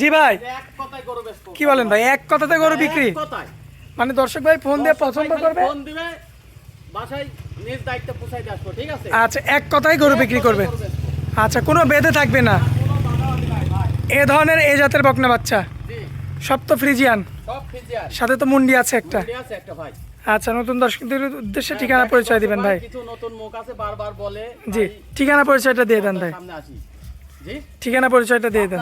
জি ভাই। কি বলেন ভাই এক কথাতে গরু বিক্রি? মানে দর্শক ভাই ফোন দিয়ে পছন্দ করবে? ফোন দিবে বাসায় নিজ দায়িত্বে পৌঁছাই দিয়ে আসব ঠিক আছে? আচ্ছা এক কথাই গরু বিক্রি করবে। আচ্ছা কোনো বেঁধে থাকবে না। এ ধরনের এ জাতের বকনা বাচ্চা? সব তো ফ্রিজিয়ান। সাথে তো মুন্ডি আছে একটা। আচ্ছা নতুন দর্শকদের উদ্দেশ্যে ঠিকানা পরিচয় দিবেন ভাই নতুন মুখ আছে বারবার বলে জি ঠিকানা পরিচয়টা দিয়ে দেন ভাই। ঠিকানা পরিচয়টা দিয়ে দেন।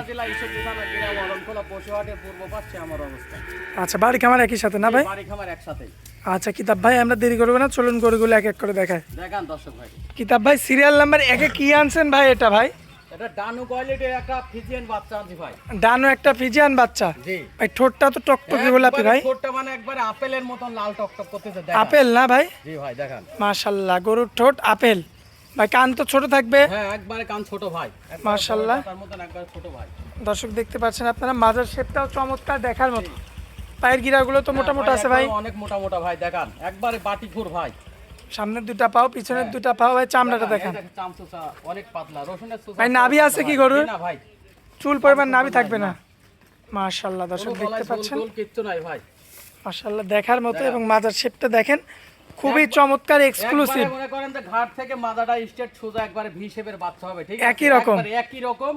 আচ্ছা বাড়ি খামার একই সাথে না ভাই? একসাথে আচ্ছা কিতাব ভাই আমরা দেরি করব না চলুন গরুগুলো এক এক করে দেখায় দেখান দর্শক ভাই। কিতাব ভাই সিরিয়াল নাম্বার একে কি আনছেন ভাই এটা ভাই? এটা ডানু কোয়ালিটির একটা ফিজিয়ান বাচ্চা আনছি ভাই। ডানো একটা ফিজিয়ান বাচ্চা? জি। ভাই ঠোঁটটা তো টকটকে গোলাপি ভাই। ঠোঁটটা মানে একবারে আপেলের মতন লাল টকটক করতেছে দেখান। আপেল না ভাই? জি ভাই দেখান। মাশাল্লাহ গরুর ঠোঁট আপেল। ভাই কান তো ছোট থাকবে। হ্যাঁ একবারে কান ছোট ভাই। মাশাআল্লাহ। তার মতন একবারে ছোট ভাই। দর্শক দেখতে পাচ্ছেন আপনারা মাজার শেপটাও চমৎকার দেখার মতো। পায়ের গিরাগুলো তো মোটা মোটা আছে ভাই। অনেক মোটা মোটা ভাই দেখান। একবারে বাটি খুর ভাই। সামনের দুটা পাও পিছনের দুটা পাও ভাই চামড়াটা দেখেন অনেক পাতলা রসুনের ভাই, নাভি আছে কি গরুর? না ভাই। চুল পরিমাণ নাভি থাকবে না। মাশাল্লাহ দর্শক দেখতে পাচ্ছেন? কিচ্ছু নাই ভাই। মাশাল্লাহ দেখার মতো এবং মাজার শেপটা দেখেন। খুবই চমৎকার এক্সক্লুসিভ মনে করেন যে ঘাট থেকে মাদাটা স্টেট সোজা একবারে ভি শেপের বাচ্চা হবে ঠিক একই রকম। একই রকম।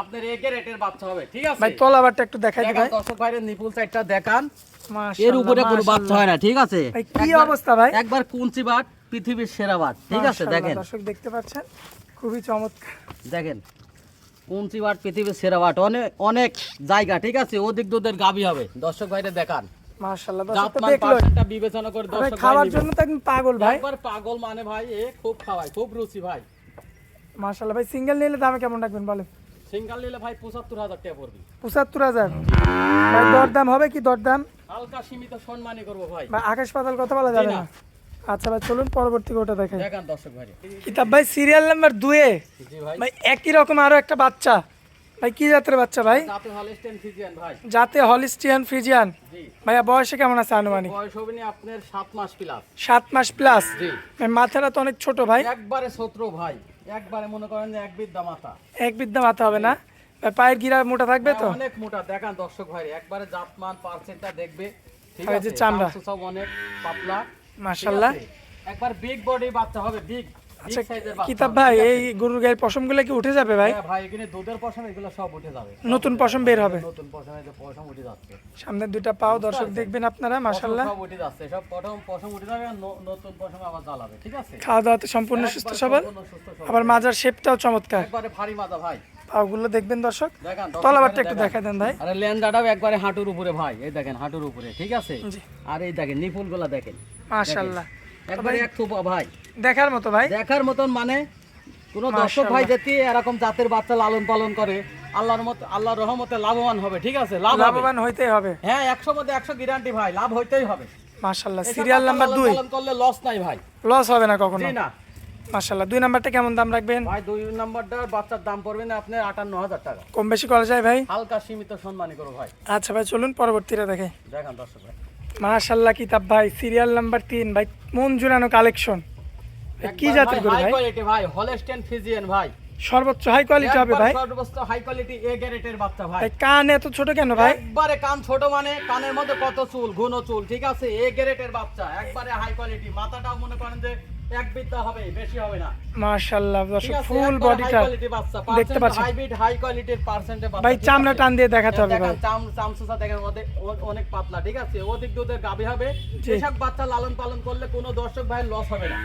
আপনার একে রেটের বাচ্চা হবে ঠিক আছে? ভাই তলাবারটা একটু দেখাই দিই ভাই। দর্শক ভাইয়ের নিপুল সাইডটা দেখান। এর উপরে কোনো বাচ্চা হয় না ঠিক আছে? ভাই কি অবস্থা ভাই? একবার কুঞ্চি বাট পৃথিবীর সেরা বাট ঠিক আছে? দেখেন। দর্শক দেখতে পাচ্ছেন খুবই চমৎকার। দেখেন কুঞ্চি বাট পৃথিবীর সেরা বাট অনেক অনেক জায়গা ঠিক আছে? ওদিক দুধের গাবি হবে। দর্শক ভাইরা দেখান। মাশাআল্লাহ দর্শক তো জাতমান দেখল। বিবেচনা করে দর্শক খাওয়ার জন্য তো একদম পাগল ভাই। একবার পাগল মানে ভাই এ খুব খাওয়ায় খুব রুচি ভাই। মাশাআল্লাহ ভাই সিঙ্গেল নিলে দামে কেমন রাখবেন বলেন? সিঙ্গাল নিলে ভাই পঁচাত্তর হাজার টাকা পড়বে। পঁচাত্তর হাজার? ভাই দরদাম হবে কি দরদাম? হালকা সীমিত সম্মানই করব ভাই। ভাই আকাশ পাতাল কথা বলা যাবে না। আচ্ছা ভাই চলুন পরবর্তী ওটা দেখাই। দেখান দর্শক ভাই। কিতাব ভাই সিরিয়াল নাম্বার দুয়ে। জি ভাই। ভাই একই রকম আরও একটা বাচ্চা। ভাই কি জাতের বাচ্চা ভাই? যাতে হলিস্টিয়ান ফ্রিজিয়ান ভাইয়া বয়সে কেমন আছে আনুমানিক? বয়স হবে আপনার সাত মাস প্লাস সাত মাস প্লাস মাথাটা তো অনেক ছোট ভাই। একবারে শত্রু ভাই। একবারে মনে করেন যে এক বিদ্যা মাথা। এক বিদ্যা মাথা হবে না? পায়ের গিরা মোটা থাকবে তো? হ্যাঁ, অনেক মোটা। দেখান দর্শক ভাই একবারে জাতমান পার্সেন্টটা দেখবে। ঠিক আছে? চামড়া। সব অনেক পাতলা। মাশাল্লাহ। ঠিক একবার বিগ বডি বাচ্চা হবে বিগ আচ্ছা কিতাব ভাই এই গরুর গায়ের পশমগুলো কি উঠে যাবে ভাই? হ্যাঁ ভাই এখানে দুধের পশম এগুলো সব উঠে যাবে। নতুন পশম বের হবে। নতুন পশমে যে পশম উঠে যাচ্ছে। সামনের দুটা পাও দর্শক দেখবেন আপনারা সব উঠে যাচ্ছে সব পশম পশম উঠে যাবে নতুন পশম আবার জ্বালাবে ঠিক আছে? খাওয়া দাওয়াতে সম্পূর্ণ সুস্থ সবল। আবার মাজার শেপটাও চমৎকার। একবারে ভারী মাথা ভাই। দেখবেন দর্শক? তলাবারটা একটু। দেখা দেন ভাই। আরে লেন্দাটাও একবারে হাঁটুর উপরে ভাই এই দেখেন হাঁটুর উপরে ঠিক আছে? আর এই দেখেন নিপুলগুলা দেখেন। মাশাল্লাহ একবারে এক থোপা ভাই। দেখার মতো ভাই? দেখার মতন মানে কোন দর্শক ভাই যদি এরকম জাতের বাচ্চা লালন পালন করে আল্লাহর মত আল্লাহর রহমতে লাভবান হবে ঠিক আছে? লাভবান হইতেই হবে। হ্যাঁ একশো মধ্যে একশো গ্যারান্টি ভাই লাভ হইতেই হবে। মাশাল্লাহ সিরিয়াল নাম্বার লালন দুই। পালন করলে লস নাই ভাই। লস হবে না কখনো? না। মাশাল্লাহ দুই নাম্বারটা কেমন দাম রাখবেন? ভাই দুই নাম্বারটার বাচ্চার দাম পড়বে না আপনার আটান্ন হাজার টাকা। কম বেশি করা যায় ভাই? হালকা সীমিত সম্মানী করো ভাই। আচ্ছা ভাই চলুন পরবর্তীটা দেখে। দেখান দর্শক ভাই। মাশাল্লাহ কিতাব ভাই সিরিয়াল নাম্বার তিন। ভাই মন জুড়ানো কালেকশন কি জাতের গরু ভাই? কোয়ালিটি ভাই হলস্টেন ফিজিয়ান ভাই। সর্বোচ্চ হাই কোয়ালিটি হবে ভাই। সর্বোচ্চ হাই কোয়ালিটি এ গ্যারেটের বাচ্চা ভাই। ভাই কান এত ছোট কেন ভাই? একবারে কান ছোট মানে কানের মধ্যে কত চুল? ঘন চুল ঠিক আছে? এ গ্যারেটের বাচ্চা একবারে হাই কোয়ালিটি মাথাটাও মনে করেন যে এক বিদ্যা হবে বেশি হবে না। মাশাল্লাহ দর্শক ফুল বডিটা দেখতে পাচ্ছেন? হাইব্রিড হাই কোয়ালিটির পার্সেন্টে ভাই চামড়া টান দিয়ে দেখাতে হবে ভাই। চাম চামচুসা দেখেন ওদের ও- অনেক পাতলা ঠিক আছে? ওদিক দুধের গাবি হবে। এসব বাচ্চা লালন পালন করলে কোনো দর্শক ভাই লস হবে না।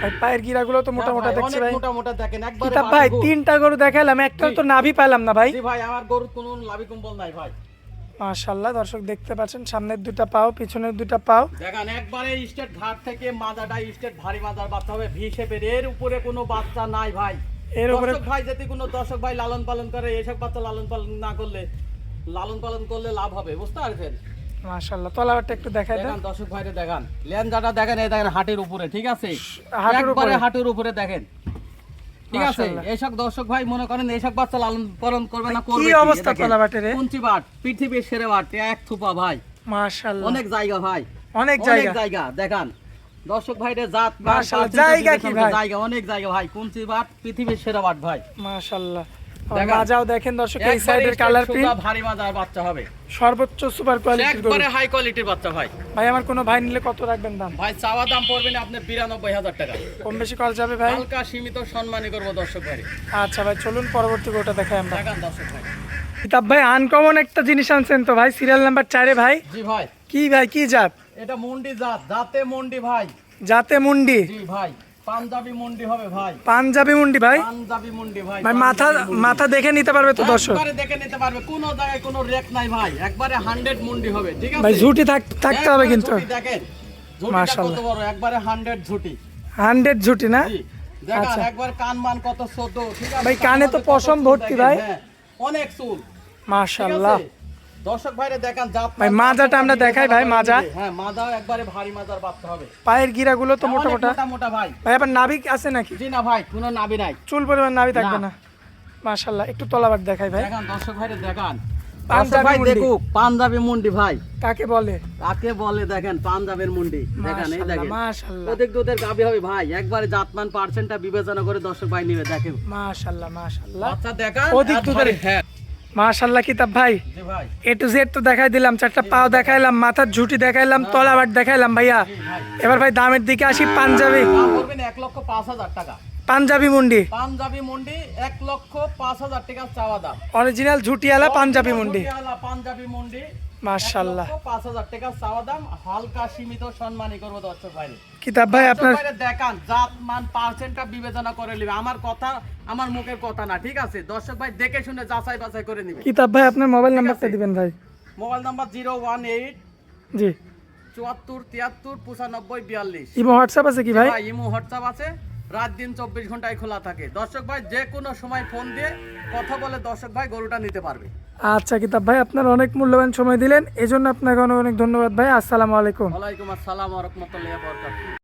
ভাই পায়ের গিরাগুলো তো মোটা মোটা দেখছি ভাই। মোটা মোটা দেখেন একবারে কিতাব ভাই তিনটা গরু দেখালাম একটাও জি। তো নাভি পাইলাম না ভাই। জি ভাই আমার গরুর কোনো লাভি কম্বল নাই ভাই। মাশাল্লাহ দর্শক দেখতে পাচ্ছেন সামনের দুটা পাও পিছনের দুটা পাও। দেখেন একবারে স্টেট ঘাট থেকে মাদাটা স্টেট ভারী মাদার বাচ্চা হবে ভি শেপের। এর উপরে কোনো বাচ্চা নাই ভাই। এর উপরে ভাই যদি কোনো দর্শক ভাই লালন পালন করে এসব বাচ্চা লালন পালন না করলে লালন পালন করলে লাভ হবে বুঝতে পারছেন? মাশাল্লাহ তলাবারটা একটু দেখাই দেন। দর্শক ভাইরে দেখান। লেনজাটা দেখেন এই দেখেন হাটের উপরে ঠিক আছে? হাঁটুর উপরে। হাটের উপরে দেখেন। ঠিক আছে? মাশাআল্লাহ। এইসব দর্শক ভাই মনে করেন এইসব বাচ্চা লালন পালন করবে না কি করবে অবস্থা তলাবাটের এ? কোনটি বাট পৃথিবীর সেরে বাট এক থুপা ভাই। মাশাআল্লাহ। অনেক জায়গা ভাই। অনেক অনেক জায়গা। জায়গা দেখান। দর্শক ভাইরে জাত মাশাআল্লাহ, জায়গা কি ভাই? জায়গা অনেক জায়গা ভাই। কুঞ্চি বাট পৃথিবীর সেরা বাট ভাই। মাশাল্লাহ দেখান। মাজাও দেখেন দর্শক এই সাইডের কালার প্রিন্ট ভারী মাজার বাচ্চা হবে। সর্বোচ্চ সুপার কোয়ালিটির গরু একবারে হাই কোয়ালিটির বাচ্চা ভাই। ভাই আমার কোনো ভাই নিলে কত রাখবেন দাম? ভাই চাওয়া দাম পড়বে না বিরানব্বই হাজার টাকা। কম বেশি যাবে ভাই? হালকা সীমিত সম্মানী করব দর্শক ভাই। আচ্ছা ভাই চলুন পরবর্তী গরুটা দেখাই আমরা। দেখান দর্শক ভাই। কিতাব ভাই আনকমন একটা জিনিস আনছেন তো ভাই সিরিয়াল নাম্বার চারে ভাই। জি ভাই। কি ভাই কি জাত? এটা মুন্ডি জাত জাতে মুন্ডি ভাই। জাতে মুন্ডি। জি ভাই। পাঞ্জাবি মুন্ডি হবে ভাই। পাঞ্জাবি মুন্ডি ভাই? পাঞ্জাবি মুন্ডি ভাই ভাই মাথা মাথা দেখে নিতে পারবে তো দর্শক। একবারে দেখে নিতে পারবে কোনো জায়গায় কোনো রেক নাই ভাই একবারে হান্ড্রেড মুন্ডি হবে ঠিক আছে? ভাই ঝুটি থাক- থাকতে হবে কিন্তু। দেখেন ঝুঁটিটা কত বড় একবারে হান্ড্রেড ঝুটি। হান্ড্রেড ঝুটি না? দেখান আচ্ছা। একবার কান মান কত ছোট ঠিক আছে? ভাই, কানে তো পশম ভর্তি ভাই। হ্যাঁ, অনেক চুল। আছে? দর্শক ভাইরে দেখান জাত ভাই, মাজাটা আমরা দেখাই ভাই, মাজা। হ্যাঁ মাজাও একবারে ভারী মাজার হবে। পায়ের গিরাগুলো তো মোটা মোটা মোটা মোটা ভাই। ভাই আবার নাবিক আছে নাকি? জি না ভাই কোনো নাবি নাই। চুল পরিমাণ নাবি থাকবে না। মাশাল্লাহ একটু তলাবার দেখাই ভাই। দেখান দর্শক ভাইরে দেখান। ভাই। দেখুক পাঞ্জাবি মুন্ডি ভাই। কাকে বলে? কাকে বলে দেখেন পাঞ্জাবের মুন্ডি। দেখেন এই দেখেন। মাশাল্লাহ ওদের দুধের গাবি হবে ভাই। একবারে জাতমান পার্সেন্টটা বিবেচনা করে দর্শক ভাই নিবে দেখেন। মাশাল্লাহ মাশাল্লাহ আচ্ছা দেখান দুধের- হ্যাঁ। মাশাল্লাহ কিতাব ভাই। এ টু জেড তো দেখাই দিলাম চারটা পাও দেখাইলাম মাথার ঝুটি দেখাইলাম তলাবাট দেখাইলাম ভাইয়া। এবার ভাই দামের দিকে আসি পাঞ্জাবি। এক লক্ষ পাঁচ হাজার টাকা। পাঞ্জাবি মুন্ডি। পাঞ্জাবি মুন্ডি এক লক্ষ পাঁচ হাজার টাকা চাওয়া দাম। অরিজিনাল ঝুটিওয়ালা পাঞ্জাবি মুন্ডি। পাঞ্জাবি মুন্ডি। পাঁচ হাজার টাকা চাওয়া দাম হালকা সীমিত সম্মানী করব দর্শক ভাই। কিতাব ভাই আপনার দেখান জাত মান পার্সেন্টটা বিবেচনা করে নিবে। আমার কথা আমার মুখের কথা না ঠিক আছে? দর্শক ভাই দেখে শুনে যাচাই বাছাই করে নিবে। কিতাব ভাই আপনার মোবাইল নাম্বারটা দিবেন ভাই। Mobile number zero one eight জি। চুয়াত্তর তিয়াত্তর পঁচানব্বই বিয়াল্লিশ। ইমো হোয়াটসঅ্যাপ আছে কি ভাই ইমো হোয়াটসঅ্যাপ আছে। রাত দিন চব্বিশ ঘন্টায় খোলা থাকে। দর্শক ভাই যে কোনো সময় ফোন দিয়ে কথা বলে দর্শক ভাই গরুটা নিতে পারবে। আচ্ছা কিতাব ভাই আপনার অনেক মূল্যবান সময় দিলেন। এজন্য আপনাকে অনেক অনেক ধন্যবাদ ভাই। আসসালামু আলাইকুম। ওয়ালাইকুম আসসালাম রহমতুল্লাহ বরকাত